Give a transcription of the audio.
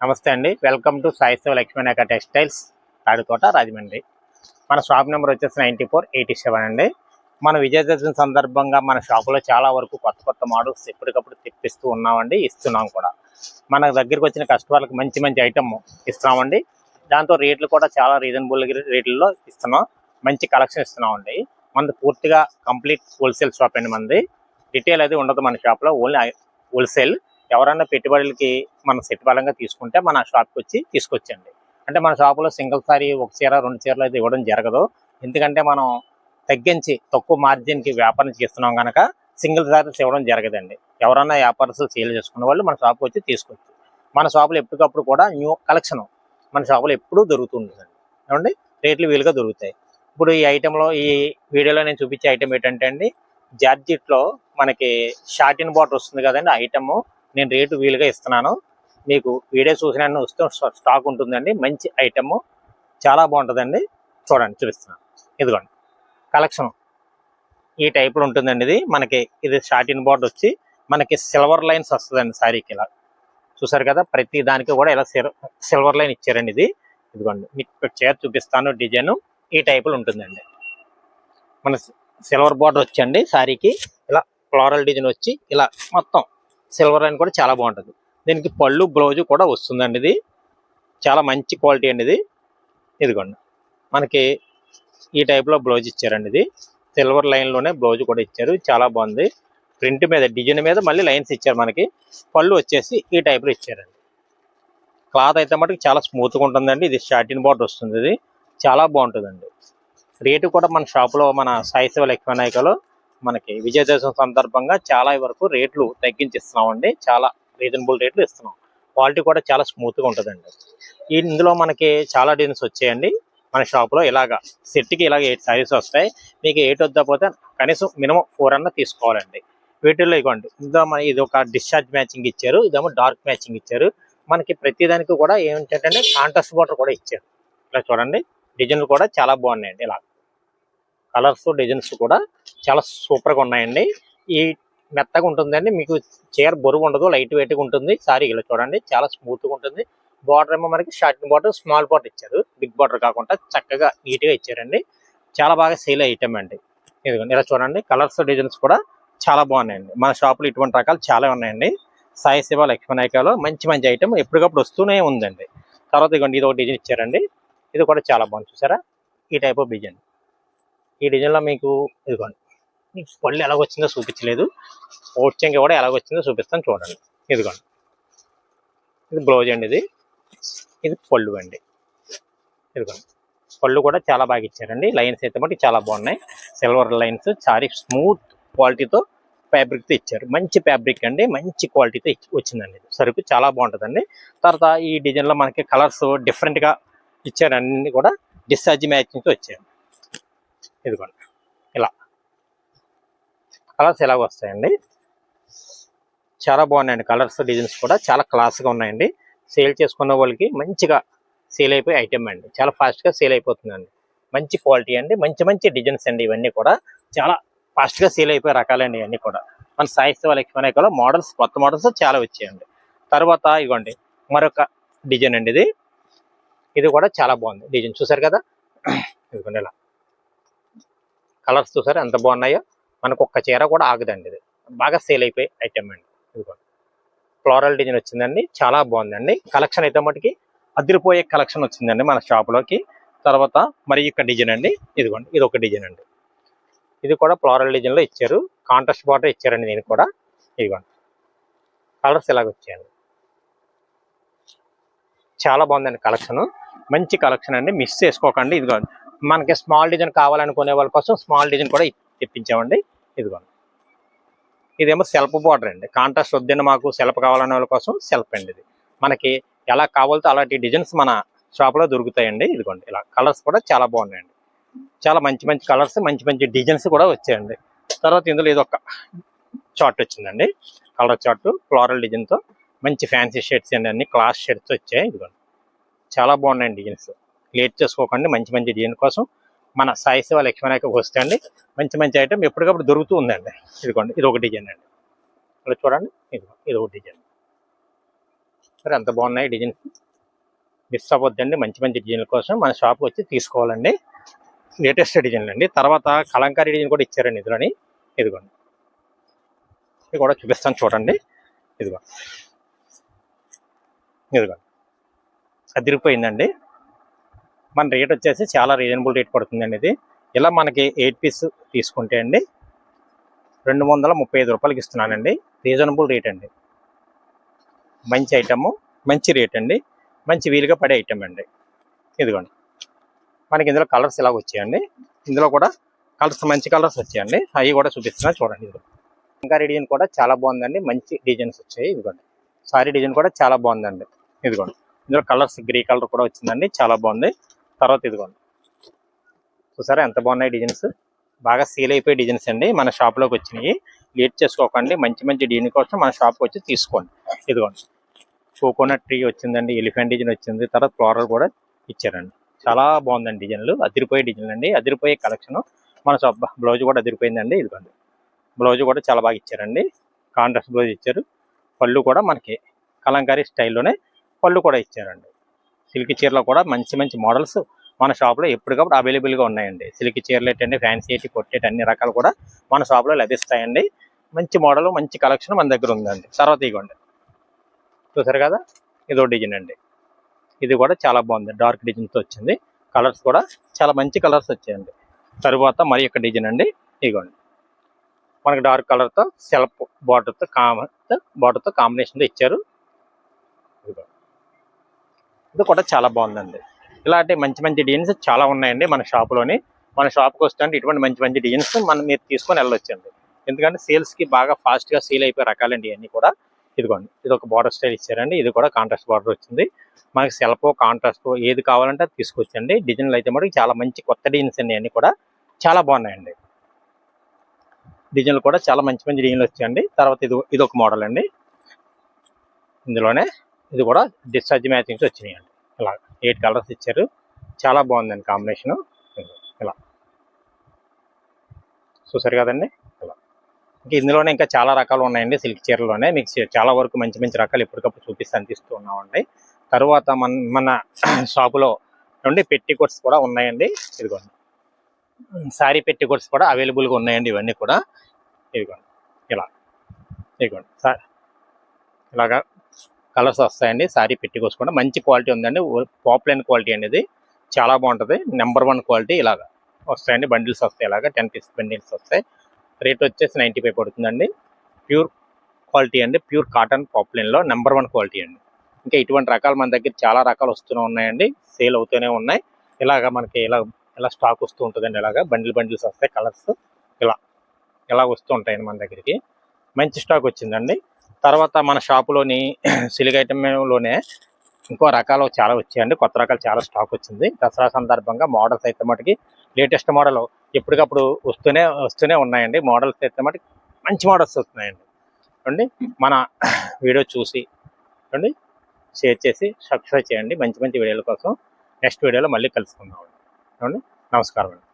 నమస్తే అండి. Welcome to Saisiva Lakshminayaka textiles Taditota Rajahmundry. మన షాప్ నెంబర్ వచ్చేసి నైంటీ ఫోర్ ఎయిటీ సెవెన్ అండి. మన విజయదశమి సందర్భంగా మన షాపులో చాలా వరకు కొత్త కొత్త మోడల్స్ ఎప్పటికప్పుడు తెప్పిస్తూ ఉన్నామండి ఇస్తున్నాం కూడా. మన దగ్గరికి వచ్చిన కస్టమర్లకు మంచి మంచి ఐటమ్ ఇస్తున్నామండి. దాంతో రేట్లు కూడా చాలా రీజనబుల్ రేట్లలో ఇస్తున్నాం. మంచి కలెక్షన్ ఇస్తున్నామండి. మనది పూర్తిగా కంప్లీట్ హోల్సేల్ షాప్ అండి మనది. రిటైల్ అయితే ఉండదు మన షాప్లో ఓన్లీ హోల్సేల్ ఎవరన్నా పెట్టుబడులకి మనం సెట్ బలంగా తీసుకుంటే మన షాప్కి వచ్చి తీసుకొచ్చండి. అంటే మన షాపులో సింగిల్ సారీ ఒక చీర రెండు చీరలు అయితే ఇవ్వడం జరగదు. ఎందుకంటే మనం తగ్గించి తక్కువ మార్జిన్కి వ్యాపారం చేస్తున్నాం కనుక సింగిల్ సారీస్ ఇవ్వడం జరగదండి. ఎవరన్నా వ్యాపారస్తులు సేల్ చేసుకున్న వాళ్ళు మన షాప్కి వచ్చి తీసుకోవచ్చు. మన షాపులో ఎప్పటికప్పుడు కూడా న్యూ కలెక్షన్ మన షాపులో ఎప్పుడూ దొరుకుతుంటుందండి ఏమండి? రేట్లు వీలుగా దొరుకుతాయి. ఇప్పుడు ఈ ఐటెంలో ఈ వీడియోలో నేను చూపించే ఐటెం ఏంటంటే అండి జార్జిట్లో మనకి షార్టిన్ బాటర్ వస్తుంది కదండి ఐటమ్. నేను రేటు వీలుగా ఇస్తున్నాను. మీకు వీడియో చూసిన వస్తే స్టాక్ ఉంటుందండి. మంచి ఐటమ్. చాలా బాగుంటుందండి. చూడండి చూపిస్తున్నాను. ఇదిగోండి. కలెక్షన్. ఈ టైప్లో ఉంటుందండి ఇది. మనకి ఇది షార్టిన్ బోర్డు వచ్చి మనకి సిల్వర్ లైన్స్ వస్తుందండి శారీకి ఇలా. చూసారు కదా? ప్రతి దానికి కూడా ఇలా సిల్వర్ లైన్ ఇచ్చారండి ఇది. ఇదిగోండి. మీకు చీర చూపిస్తాను డిజైన్. ఈ టైపులో ఉంటుందండి. మన సిల్వర్ బార్డర్ వచ్చండి శారీకి ఇలా ఫ్లోరల్ డిజైన్ వచ్చి ఇలా మొత్తం సిల్వర్ లైన్ కూడా చాలా బాగుంటుంది. దీనికి పళ్ళు బ్లౌజ్ కూడా వస్తుందండి ఇది. చాలా మంచి క్వాలిటీ అండి ఇది. ఇదిగోండి. మనకి ఈ టైప్లో బ్లౌజ్ ఇచ్చారండి ఇది. సిల్వర్ లైన్లోనే బ్లౌజ్ కూడా ఇచ్చారు. చాలా బాగుంది. ప్రింట్ మీద డిజైన్ మీద మళ్ళీ లైన్స్ ఇచ్చారు మనకి. పళ్ళు వచ్చేసి ఈ టైప్లో ఇచ్చారండి. క్లాత్ అయితే మటుకు చాలా స్మూత్గా ఉంటుందండి. ఇది షార్టిన్ బార్డర్ వస్తుంది ఇది. చాలా బాగుంటుందండి. రేటు కూడా మన షాప్లో మన సాయి శివ లక్ష్మీనాయకలో మనకి విజయదశమి సందర్భంగా చాలా వరకు రేట్లు తగ్గించి ఇస్తున్నామండి చాలా రీజనబుల్ రేట్లు ఇస్తున్నాం. క్వాలిటీ కూడా చాలా స్మూత్గా ఉంటుందండి. ఈ ఇందులో మనకి చాలా డిజైన్స్ వచ్చాయండి. మన షాప్లో ఇలాగా సెట్కి ఇలాగ ఎయిట్ సారీస్ వస్తాయి. మీకు ఎయిట్ వద్దపోతే కనీసం మినిమం ఫోర్ అన్న తీసుకోవాలండి. వీటిల్లో ఇవ్వండి. ఇందులో మన ఇది ఒక డిశ్చార్జ్ మ్యాచింగ్ ఇచ్చారు. ఇదేమో డార్క్ మ్యాచింగ్ ఇచ్చారు. మనకి ప్రతిదానికి కూడా ఏమిటంటే కాంట్రాస్ట్ బాటర్ కూడా ఇచ్చారు. ఇలా చూడండి. డిజైన్లు కూడా చాలా బాగున్నాయండి ఇలా. కలర్స్ డిజైన్స్ కూడా చాలా సూపర్గా ఉన్నాయండి. ఈ మెత్తగా ఉంటుందండి. మీకు చీర బరువు ఉండదు లైట్ వెయిట్గా ఉంటుంది. సారీ ఇలా చూడండి చాలా స్మూత్గా ఉంటుంది. బార్డర్ ఏమో మనకి షార్ట్ బార్డర్ స్మాల్ బార్డర్ ఇచ్చారు. బిగ్ బార్డర్ కాకుండా చక్కగా నీట్గా ఇచ్చారండి. చాలా బాగా సేల్ ఐటమ్ అండి. ఇదిగోండి ఇలా చూడండి. కలర్స్ డిజైన్స్ కూడా చాలా బాగున్నాయండి. మన షాప్లో ఇటువంటి రకాలు చాలా ఉన్నాయండి. సాయి శివ లక్ష్మీనాయకలో మంచి మంచి ఐటమ్ ఎప్పటికప్పుడు వస్తూనే ఉందండి. తర్వాత ఇదిగోండి ఇది ఒక డిజైన్ ఇచ్చారండి. ఇది కూడా చాలా బాగుంది. చూసారా? ఈ టైప్ ఆఫ్ డిజైన్. ఈ డిజైన్లో మీకు ఇదిగోండి. పళ్ళు ఎలాగొచ్చిందో చూపించలేదు. ఓడ్చంకి కూడా ఎలాగొచ్చిందో చూపిస్తాను చూడండి. ఇదిగోండి. ఇది బ్లౌజ్ అండి ఇది. ఇది పళ్ళు అండి. ఇదిగోండి. పళ్ళు కూడా చాలా బాగా ఇచ్చారండి. లైన్స్ అయితే మట్టి చాలా బాగున్నాయి. సిల్వర్ లైన్స్ సారీ స్మూత్ క్వాలిటీతో ఫ్యాబ్రిక్తో ఇచ్చారు. మంచి ఫ్యాబ్రిక్ అండి. మంచి క్వాలిటీతో ఇచ్చి- వచ్చిందండి ఇది. సరుకు చాలా బాగుంటుందండి. తర్వాత ఈ డిజైన్లో మనకి కలర్స్ డిఫరెంట్గా ఇచ్చారు అన్ని కూడా డిశ్చార్జ్ మ్యాచింగ్తో వచ్చాయి. ఇదిగోండి. కలర్స్ ఎలాగ వస్తాయండి. చాలా బాగున్నాయండి కలర్స్ డిజైన్స్ కూడా చాలా క్లాస్గా ఉన్నాయండి. సేల్ చేసుకున్న వాళ్ళకి మంచిగా సేల్ అయిపోయే ఐటమ్ అండి. చాలా ఫాస్ట్గా సేల్ అయిపోతుందండి. మంచి క్వాలిటీ అండి. మంచి మంచి డిజైన్స్ అండి ఇవన్నీ కూడా. చాలా ఫాస్ట్గా సేల్ అయిపోయే రకాలండి ఇవన్నీ కూడా. మన సాహిత్య లక్ష్మణికలో మోడల్స్ కొత్త మోడల్స్ చాలా వచ్చాయండి. తర్వాత ఇవ్వండి మరొక డిజైన్ అండి ఇది. ఇది కూడా చాలా బాగుంది. డిజైన్ చూసారు కదా? ఇదిగోండి ఇలా. కలర్స్ చూసారు? ఎంత బాగున్నాయో? మనకు ఒక్క చీర కూడా ఆగదండి ఇది. బాగా సేల్ అయిపోయి ఐటమ్ అండి. ఇదిగోండి ఫ్లోరల్ డిజైన్ వచ్చిందండి. చాలా బాగుందండి. కలెక్షన్ అయితే మటుకి అదిరిపోయే కలెక్షన్ వచ్చిందండి మన షాప్లోకి తర్వాత మరి యొక్క డిజైన్ అండి. ఇదిగోండి. ఇది ఒక డిజైన్ అండి. ఇది కూడా ఫ్లోరల్ డిజైన్లో ఇచ్చారు. కాంట్రాస్ట్ బార్డర్ ఇచ్చారండి దీనికి కూడా. ఇదిగోండి. కలర్స్ ఇలాగ వచ్చాయండి. చాలా బాగుందండి కలెక్షన్ మంచి కలెక్షన్ అండి. మిస్ చేసుకోకండి. ఇదిగోండి. మనకి స్మాల్ డిజైన్ కావాలనుకునే వాళ్ళ కోసం స్మాల్ డిజైన్ కూడా తెప్పించామండి. ఇదిగోండి ఇదేమో సెల్ఫ్ బార్డర్ అండి. కాంట్రాస్ట్ వద్దండి మాకు సెల్ఫ్ కావాలనే వాళ్ళ కోసం సెల్ఫ్ అండి ఇది. మనకి ఎలా కావాలతో అలాంటి డిజైన్స్ మన షాప్లో దొరుకుతాయండి. ఇదిగోండి ఇలా కలర్స్ కూడా చాలా బాగున్నాయండి. చాలా మంచి మంచి కలర్స్ మంచి మంచి డిజైన్స్ కూడా వచ్చాయండి. తర్వాత ఇందులో ఇది ఒక చార్ట్ వచ్చిందండి. కలర్ చార్ట్ ఫ్లోరల్ డిజైన్తో మంచి ఫ్యాన్సీ షర్ట్స్ అండి అన్ని. క్లాస్ షర్ట్స్ వచ్చాయి. ఇదిగోండి చాలా బాగున్నాయండి డిజైన్స్. లేట్ చేసుకోకండి మంచి మంచి డిజైన్ కోసం మన సాయి శివ లక్ష్మణాయకు వస్తే అండి మంచి మంచి ఐటమ్ ఎప్పటికప్పుడు దొరుకుతూ ఉందండి. ఇదిగోండి ఇది ఒక డిజైన్ అండి. ఇక్కడ చూడండి ఇది ఇది ఒక డిజైన్. సరే ఎంత బాగున్నాయి డిజైన్స్ మిస్ అవ్వద్దండి మంచి మంచి డిజైన్ల కోసం మన షాప్కి వచ్చి తీసుకోవాలండి. లేటెస్ట్ డిజైన్లు అండి. తర్వాత కలంకారీ డిజైన్ కూడా ఇచ్చారండి ఇందులోని. ఇదిగోండి. ఇది కూడా చూపిస్తాను చూడండి. ఇదిగో. ఇదిగో అదిరిపోయిందండి. మన రేట్ వచ్చేసి చాలా రీజనబుల్ రేట్ పడుతుందండి ఇది ఇలా మనకి ఎయిట్ పీస్ తీసుకుంటే అండి రెండు వందల ముప్పై ఐదు రూపాయలకి ఇస్తున్నానండి. రీజనబుల్ రేట్ అండి. మంచి ఐటము మంచి రేట్ అండి. మంచి వీలుగా పడే ఐటమ్ అండి. ఇదిగోండి. మనకి ఇందులో కలర్స్ ఇలాగ వచ్చాయండి. ఇందులో కూడా కలర్స్ మంచి కలర్స్ వచ్చాయండి. అవి కూడా చూపిస్తున్నా చూడండి ఇదిగో. ఇంకా డిజైన్ కూడా చాలా బాగుందండి. మంచి డిజైన్స్ వచ్చాయి. ఇదిగోండి. సారీ డిజైన్ కూడా చాలా బాగుందండి. ఇదిగోండి. ఇందులో కలర్స్ గ్రే కలర్ కూడా వచ్చిందండి. చాలా బాగుంది. తర్వాత ఇదిగోండి. చూసారా ఎంత బాగున్నాయి డిజైన్స్? బాగా సేల్ అయిపోయే డిజైన్స్ అండి. మన షాప్లోకి వచ్చినాయి. లేట్ చేసుకోకండి. మంచి మంచి డిజైన్ కోసం మన షాప్కి వచ్చి తీసుకోండి. ఇదిగోండి. కోకోనట్ ట్రీ వచ్చిందండి. ఎలిఫెంట్ డిజైన్ వచ్చింది. తర్వాత ఫ్లోరల్ కూడా ఇచ్చారండి. చాలా బాగుందండి డిజైన్లు. అదిరిపోయే డిజైన్లు అండి. అదిరిపోయే కలెక్షన్ మన షాప్ బ్లౌజ్ కూడా అదిరిపోయిందండి. ఇదిగోండి. బ్లౌజ్ కూడా చాలా బాగా ఇచ్చారండి. కాంట్రాస్ట్ బ్లౌజ్ ఇచ్చారు. పళ్ళు కూడా మనకి కలంకారీ స్టైల్లోనే పళ్ళు కూడా ఇచ్చారండి. సిల్క్ చీరలో కూడా మంచి మంచి మోడల్స్ మన షాప్లో ఎప్పటికప్పుడు అవైలబుల్గా ఉన్నాయండి. సిల్క్ చీరలు ఏంటండి ఫ్యాన్సీ ఏంటి కొట్టేటి అన్ని రకాలు కూడా మన షాప్లో లభిస్తాయండి. మంచి మోడల్ మంచి కలెక్షన్ మన దగ్గర ఉందండి. తర్వాత ఇగోండి. చూసారు కదా? ఇదో డిజైన్ అండి. ఇది కూడా చాలా బాగుంది. డార్క్ డిజైన్తో వచ్చింది. కలర్స్ కూడా చాలా మంచి కలర్స్ వచ్చాయండి. తరువాత మరి ఒక డిజైన్ అండి. ఇగోండి. మనకి డార్క్ కలర్తో సెల్ఫ్ బార్డర్తో కామ బార్డర్తో కాంబినేషన్తో ఇచ్చారు. ఇది కూడా చాలా బాగుందండి. ఇలాంటి మంచి మంచి డిజైన్స్ చాలా ఉన్నాయండి మన షాప్లోని. మన షాప్కి వస్తే ఇటువంటి మంచి మంచి డిజైన్స్ మనం మీరు తీసుకొని వెళ్ళొచ్చండి. ఎందుకంటే సేల్స్కి బాగా ఫాస్ట్గా సేల్ అయిపోయే రకాలండి ఇవన్నీ కూడా. ఇదిగోండి ఇది ఒక బార్డర్ స్టైల్ ఇచ్చారండి. ఇది కూడా కాంట్రాస్ట్ బార్డర్ వచ్చింది. మనకి సెల్ఫ్ కాంట్రాస్ట్ ఏది కావాలంటే అది తీసుకొచ్చండి. డిజైన్లు అయితే మటుకు చాలా మంచి కొత్త డిజైన్స్ అండి అన్నీ కూడా. చాలా బాగున్నాయండి. డిజైన్లు కూడా చాలా మంచి మంచి డిజైన్లు వచ్చాయండి. తర్వాత ఇది ఇది ఒక మోడల్ అండి. ఇందులోనే ఇది కూడా డిశ్చార్జ్ మ్యాచింగ్స్ వచ్చినాయండి. ఇలా ఎయిట్ కలర్స్ ఇచ్చారు. చాలా బాగుందండి కాంబినేషన్ ఇలా. చూసారు కదండి? ఇలా. ఇంకా ఇందులోనే ఇంకా చాలా రకాలు ఉన్నాయండి సిల్క్ చీరలోనే మీకు చాలా వరకు మంచి మంచి రకాలు ఎప్పటికప్పుడు చూపిస్తూ అందిస్తూ ఉన్నామండి. తర్వాత మన మన షాపులో నుండి పెట్టి కోట్స్ కూడా ఉన్నాయండి. ఇదిగోండి. శారీ పెట్టి కోట్స్ కూడా అవైలబుల్గా ఉన్నాయండి ఇవన్నీ కూడా. ఇదిగోండి. ఇలా. ఇదిగోండి. సార్ ఇలాగా కలర్స్ వస్తాయండి. శారీ పెట్టి మంచి క్వాలిటీ ఉందండి. పాపులైన క్వాలిటీ అనేది చాలా బాగుంటుంది. నెంబర్ వన్ క్వాలిటీ ఇలాగా వస్తాయండి. బండిల్స్ వస్తాయి ఇలాగా. టెన్ పీస్ బండిల్స్ వస్తాయి. రేట్ వచ్చేసి నైంటీ ఫైవ్ పడుతుందండి. ప్యూర్ క్వాలిటీ అండి. ప్యూర్ కాటన్ పాపులైన్లో నెంబర్ వన్ క్వాలిటీ అండి. ఇంకా ఇటువంటి రకాలు మన దగ్గర చాలా రకాలు వస్తూనే ఉన్నాయండి. సేల్ అవుతూనే ఉన్నాయి. ఇలాగ మనకి ఇలా ఇలా స్టాక్ వస్తూ ఉంటుందండి ఇలాగా. బండిల్ బండిల్స్ వస్తాయి. కలర్స్ ఇలా ఇలా వస్తూ ఉంటాయండి మన దగ్గరికి. మంచి స్టాక్ వచ్చిందండి. తర్వాత మన షాపులోని సిలిగ్ ఐటమ్లోనే ఇంకో రకాలు చాలా వచ్చాయండి. కొత్త రకాలు చాలా స్టాక్ వచ్చింది. దసరా సందర్భంగా మోడల్స్ అయితే మటుకి లేటెస్ట్ మోడల్ ఎప్పటికప్పుడు వస్తూనే వస్తూనే ఉన్నాయండి. మోడల్స్ అయితే మటుకి మంచి మోడల్స్ వస్తున్నాయండి. అండి మన వీడియో చూసి అండి షేర్ చేసి సబ్స్క్రైబ్ చేయండి. మంచి మంచి వీడియోల కోసం నెక్స్ట్ వీడియోలో మళ్ళీ కలుసుకుందాం అండి నమస్కారం అండి